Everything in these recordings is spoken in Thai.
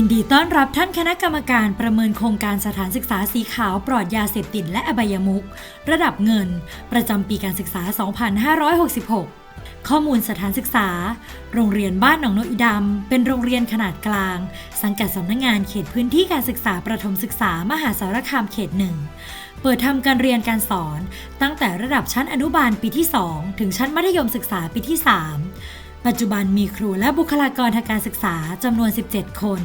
ยินดีต้อนรับท่านคณะกรรมการประเมินโครงการสถานศึกษาสีขาวปลอดยาเสพติดและอบายมุขระดับเงิน ประจำปีการศึกษา 2566 ข้อมูลสถานศึกษา โรงเรียนบ้านหนองนกอีดำ เป็นโรงเรียนขนาดกลาง สังกัดสำนักงงานเขตพื้นที่การศึกษาประถมศึกษามหาสารคามเขตหนึ่งเปิดทำการเรียนการสอน ตั้งแต่ระดับชั้นอนุบาลปีที่ 2 ถึงชั้นมัธยมศึกษาปีที่ 3 ปัจจุบันมีครูและบุคลากรทางการศึกษาจำนวน 17 คน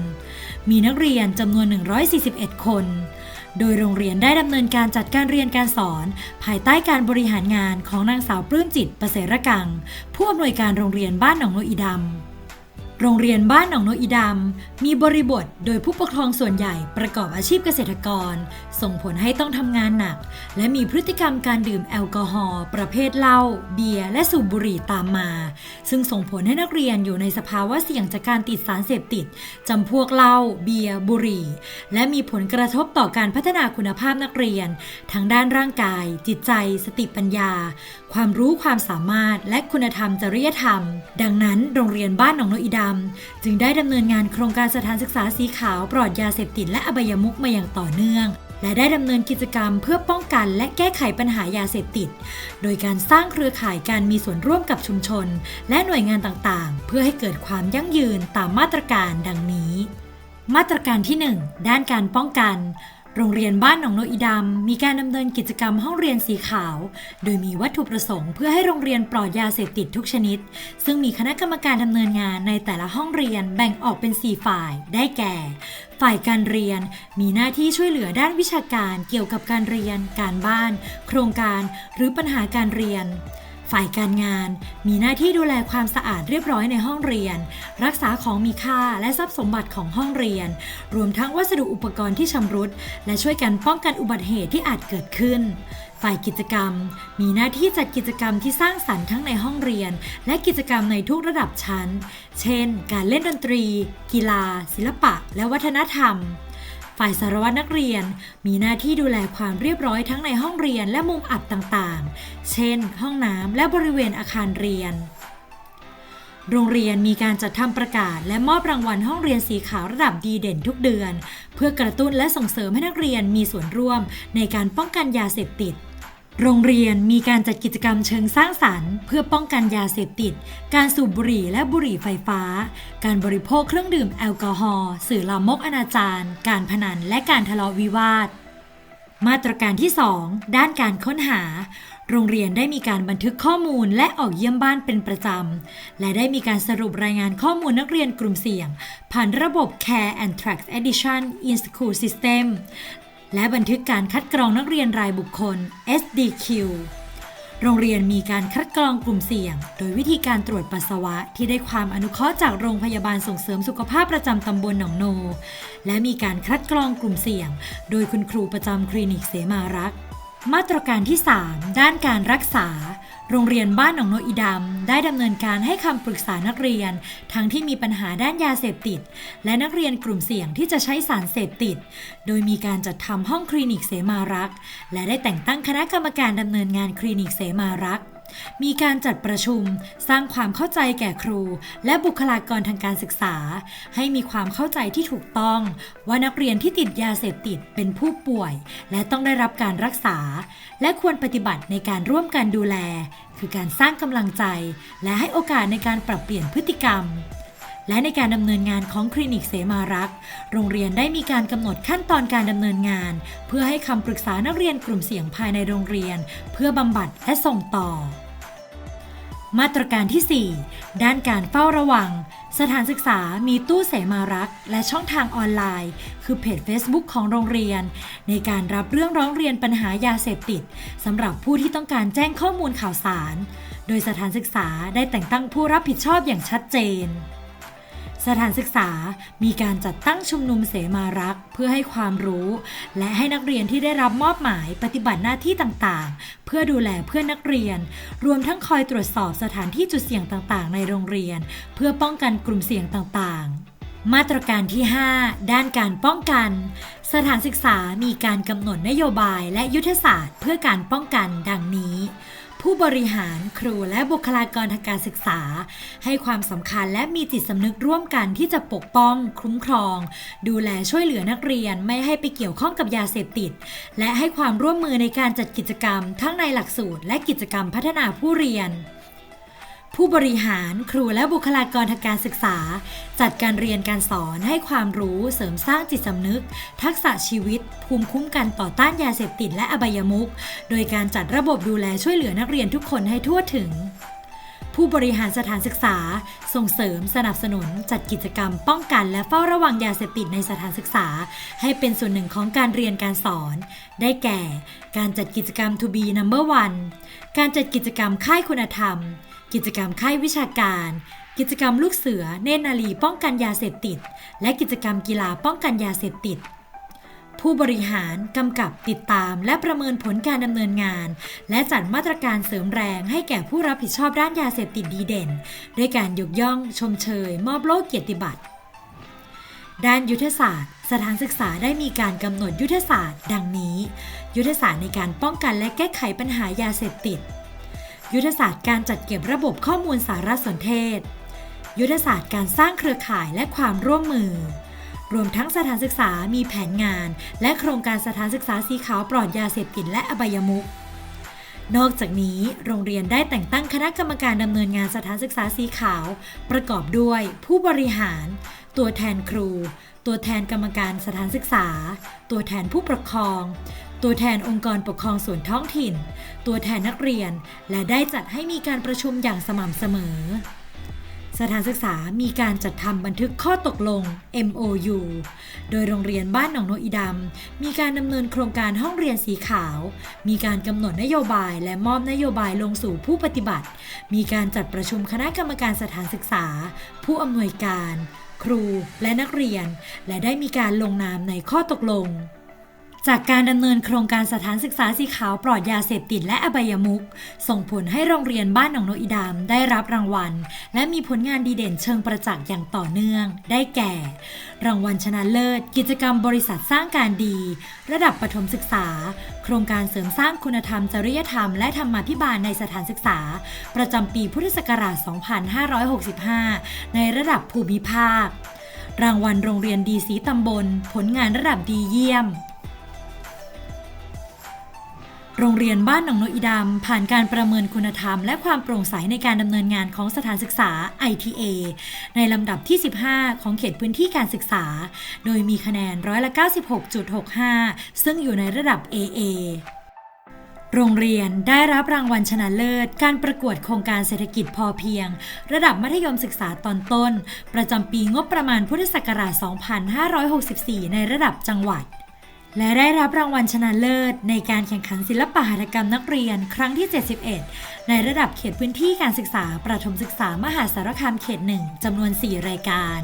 มีนักเรียนจำนวน 141 คน โดยโรงเรียนได้ดำเนินการจัดการเรียนการสอน ภายใต้การบริหารงานของนางสาวปลื้มจิตประเสรกัง ผู้อำนวยการโรงเรียนบ้านหนองโนอีดำ โรงเรียนบ้านหนองโนอีดำมีบริบทโดยผู้ปกครองส่วนใหญ่ประกอบอาชีพเกษตรกร ส่งผลให้ต้องทำงานหนัก และมีพฤติกรรมการดื่มแอลกอฮอล์ประเภทเหล้าเบียร์และสูบบุหรี่ตามมา ซึ่งส่งผลให้นักเรียนอยู่ในสภาวะเสี่ยงจากการติดสารเสพติดจำพวกเหล้าเบียร์บุหรี่ และมีผลกระทบต่อการพัฒนาคุณภาพนักเรียน ทั้งด้านร่างกาย จิตใจ สติปัญญา ความรู้ความสามารถและคุณธรรมจริยธรรม ดังนั้นโรงเรียนบ้านหนองโนอีดำจึงได้ดำเนินงานโครงการสถานศึกษาสีขาวปลอดยาเสพติดและอบายมุขมาอย่างต่อเนื่อง และได้ดำเนินกิจกรรมเพื่อป้องกันและแก้ไขปัญหายาเสพติด โดยการสร้างเครือข่ายการมีส่วนร่วมกับชุมชน และหน่วยงานต่างๆ เพื่อให้เกิดความยั่งยืนตามมาตรการดังนี้ มาตรการที่ 1 ด้านการป้องกัน โรงเรียนบ้านหนองโนอีดำมีการดำเนินกิจกรรมห้องเรียนสีขาว โดยมีวัตถุประสงค์เพื่อให้โรงเรียนปลอดยาเสพติดทุกชนิด ซึ่งมีคณะกรรมการดำเนินงานในแต่ละห้องเรียนแบ่งออกเป็น 4 ฝ่ายได้แก่ ฝ่ายการเรียน มีหน้าที่ช่วยเหลือด้านวิชาการเกี่ยวกับการเรียน การบ้าน โครงการ หรือปัญหาการเรียน ฝ่ายการงาน มีหน้าที่ดูแลความสะอาดเรียบร้อยในห้องเรียน รักษาของมีค่าและทรัพย์สมบัติของห้องเรียน รวมทั้งวัสดุอุปกรณ์ที่ชำรุด และช่วยกันป้องกันอุบัติเหตุที่อาจเกิดขึ้น ฝ่ายกิจกรรม มีหน้าที่จัดกิจกรรมที่สร้างสรรค์ทั้งในห้องเรียน และกิจกรรมในทุกระดับชั้น เช่น การเล่นดนตรี กีฬา ศิลปะ และวัฒนธรรม ฝ่ายสารวัตรนักเรียน มีหน้าที่ดูแลความเรียบร้อยทั้งในห้องเรียนและมุมอับต่างๆ เช่น ห้องน้ำและบริเวณอาคารเรียน โรงเรียนมีการจัดทำประกาศ และมอบรางวัลห้องเรียนสีขาวระดับดีเด่นทุกเดือน เพื่อกระตุ้นและส่งเสริมให้นักเรียนมีส่วนร่วมในการป้องกันยาเสพติด โรงเรียนมีการจัดกิจกรรมเชิงสร้างสรรค์ เพื่อป้องกันยาเสพติด การสูบบุหรี่และบุหรี่ไฟฟ้า การบริโภคเครื่องดื่มแอลกอฮอล์สื่อลามกอนาจารการพนันและการทะเลาะวิวาท มาตรการที่ 2 ด้านการค้นหา โรงเรียนได้มีการบันทึกข้อมูลและออกเยี่ยมบ้านเป็นประจำ และได้มีการสรุปรายงานข้อมูลนักเรียนกลุ่มเสี่ยง ผ่านระบบ Care and Track Edition in School System และบันทึกการคัดกรองนักเรียนรายบุคคล SDQ โรงเรียนมีการคัดกรองกลุ่มเสี่ยง โดยวิธีการตรวจปัสสาวะที่ได้ความอนุเคราะห์จากโรงพยาบาลส่งเสริมสุขภาพประจำตำบลหนองโน และมีการคัดกรองกลุ่มเสี่ยง โดยคุณครูประจำคลินิกเสมารักษ์ มาตรการที่ 3 ด้านการรักษา โรงเรียนบ้านหนองโนอีดำได้ดำเนินการให้คำปรึกษานักเรียน ทั้งที่มีปัญหาด้านยาเสพติด และนักเรียนกลุ่มเสี่ยงที่จะใช้สารเสพติด โดยมีการจัดทำห้องคลินิกเสมารักษ์และได้แต่งตั้งคณะกรรมการดำเนินงานคลินิกเสมารักษ มีการจัดประชุมสร้างความเข้าใจแก่ครู และบุคลากรทางการศึกษา ให้มีความเข้าใจที่ถูกต้อง ว่านักเรียนที่ติดยาเสพติดเป็นผู้ป่วย และต้องได้รับการรักษา และควรปฏิบัติในการร่วมกันดูแล คือการสร้างกำลังใจ และให้โอกาสในการปรับเปลี่ยนพฤติกรรม และในการดำเนินงานของคลินิกเสมารักษ์โรงเรียนได้มีการกำหนดขั้นตอนการดำเนินงาน เพื่อให้คำปรึกษานักเรียนกลุ่มเสี่ยงภายในโรงเรียน เพื่อบำบัดและส่งต่อ มาตรการที่ 4 ด้านการเฝ้าระวัง สถานศึกษามีตู้เสมารักษ์และช่องทางออนไลน์ คือเพจ Facebook ของโรงเรียน ในการรับเรื่องร้องเรียนปัญหายาเสพติดสำหรับผู้ที่ต้องการแจ้งข้อมูลข่าวสาร โดยสถานศึกษาได้แต่งตั้งผู้รับผิดชอบอย่างชัดเจน สถานศึกษามีการจัดตั้งชุมนุมเสมารักษ์เพื่อให้ความรู้ และให้นักเรียนที่ได้รับมอบหมายปฏิบัติหน้าที่ต่างๆ เพื่อดูแลเพื่อนนักเรียน รวมทั้งคอยตรวจสอบสถานที่จุดเสี่ยงต่างๆ ในโรงเรียน เพื่อป้องกันกลุ่มเสี่ยงต่างๆมาตรการที่ 5 ด้านการป้องกัน สถานศึกษามีการกำหนดนโยบายและยุทธศาสตร์เพื่อการป้องกันดังนี้ ผู้บริหารครูและบุคลากรทางการศึกษา ให้ความสำคัญและมีจิตสำนึกร่วมกันที่จะปกป้อง คุ้มครอง ดูแลช่วยเหลือนักเรียนไม่ให้ไปเกี่ยวข้องกับยาเสพติด และให้ความร่วมมือในการจัดกิจกรรม ทั้งในหลักสูตรและกิจกรรมพัฒนาผู้เรียน ผู้บริหารครูและบุคลากรทางการศึกษา จัดการเรียนการสอนให้ความรู้เสริมสร้างจิตสำนึก ทักษะชีวิต ภูมิคุ้มกันต่อต้านยาเสพติดและอบายมุขโดยการจัดระบบดูแลช่วยเหลือนักเรียนทุกคนให้ทั่วถึง ผู้บริหารสถานศึกษา ส่งเสริมสนับสนุน จัดกิจกรรม ป้องกันและเฝ้าระวังยาเสพติดในสถานศึกษา ให้เป็นส่วนหนึ่งของการเรียนการสอน ได้แก่ การจัดกิจกรรม to be number one การจัดกิจกรรมค่ายคุณธรรม กิจกรรมค่ายวิชาการ กิจกรรมลูกเสือ เนนารีป้องกันยาเสพติด และกิจกรรมกีฬาป้องกันยาเสพติด ผู้บริหารกำกับติดตาม และประเมินผลการดำเนินงาน และจัดมาตรการเสริมแรงให้แก่ผู้รับผิดชอบด้านยาเสพติดดีเด่น ด้วยการยกย่อง ชมเชย มอบโล่เกียรติบัตรด้านยุทธศาสตร์ สถานศึกษาได้มีการกำหนดยุทธศาสตร์ ดังนี้ ยุทธศาสตร์ในการป้องกันและแก้ไขปัญหายาเสพติด ยุทธศาสตร์การจัดเก็บระบบข้อมูลสารสนเทศ ยุทธศาสตร์การสร้างเครือข่ายและความร่วมมือ รวมทั้งสถานศึกษามีแผนงาน และโครงการสถานศึกษาสีขาวปลอดยาเสพติดและอบายมุขนอกจากนี้โรงเรียนได้แต่งตั้งคณะกรรมการดำเนินงานสถานศึกษาสีขาว ประกอบด้วย ผู้บริหาร ตัวแทนครู ตัวแทนกรรมการสถานศึกษา ตัวแทนผู้ปกครอง ตัวแทนองค์กรปกครองส่วนท้องถิ่น ตัวแทนนักเรียน และได้จัดให้มีการประชุมอย่างสม่ำเสมอ สถานศึกษามีการจัดทำบันทึกข้อตกลง MOU โดยโรงเรียนบ้านหนองโนอีดำมีการดำเนินโครงการห้องเรียนสีขาว มีการกำหนดนโยบายและมอบนโยบายลงสู่ผู้ปฏิบัติ มีการจัดประชุมคณะกรรมการสถานศึกษา ผู้อำนวยการ ครูและนักเรียน และได้มีการลงนามในข้อตกลง จากการดำเนินโครงการสถานศึกษาสีขาวปลอดยาเสพติดและอบายมุขส่งผลให้โรงเรียนบ้านหนองโนอีดามได้รับรางวัล และมีผลงานดีเด่นเชิงประจักษ์อย่างต่อเนื่อง ได้แก่ รางวัลชนะเลิศ กิจกรรมบริษัทสร้างการดี ระดับประถมศึกษา โครงการเสริมสร้างคุณธรรมจริยธรรมและธรรมาภิบาลในสถานศึกษา ประจำปีพุทธศักราช 2565 ในระดับภูมิภาค รางวัลโรงเรียนดีสีตำบล ผลงานระดับดีเยี่ยม โรงเรียนบ้านหนองโนอีดำผ่านการประเมินคุณธรรม และความโปร่งใสในการดำเนินงานของสถานศึกษา ITA ในลำดับที่ 15 ของเขตพื้นที่การศึกษา โดยมีคะแนนร้อยละ 96.65 ซึ่งอยู่ในระดับ AA โรงเรียนได้รับรางวัลชนะเลิศ การประกวดโครงการเศรษฐกิจพอเพียง ระดับมัธยมศึกษาตอนต้น ประจำปีงบประมาณพุทธศักราช 2564 ในระดับจังหวัด และได้รับรางวัลชนะเลิศ ในการแข่งขันศิลปหัตถกรรมนักเรียนครั้งที่ 71 ในระดับเขตพื้นที่การศึกษา ประถมศึกษามหาสารคามเขตหนึ่งจำนวน 4 รายการ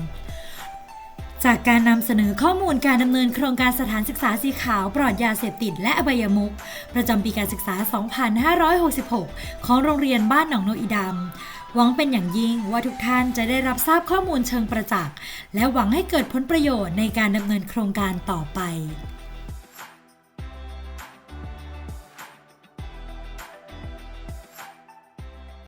จากการนำเสนอข้อมูลการดำเนินโครงการสถานศึกษาสีขาวปลอดยาเสพติดและอบายมุขประจำปีการศึกษา 2566 ของโรงเรียนบ้านหนองโนอีดำหวังเป็นอย่างยิ่งว่าทุกท่านจะได้รับทราบข้อมูลเชิงประจักษ์ และหวังให้เกิดผลประโยชน์ในการดำเนินโครงการต่อไป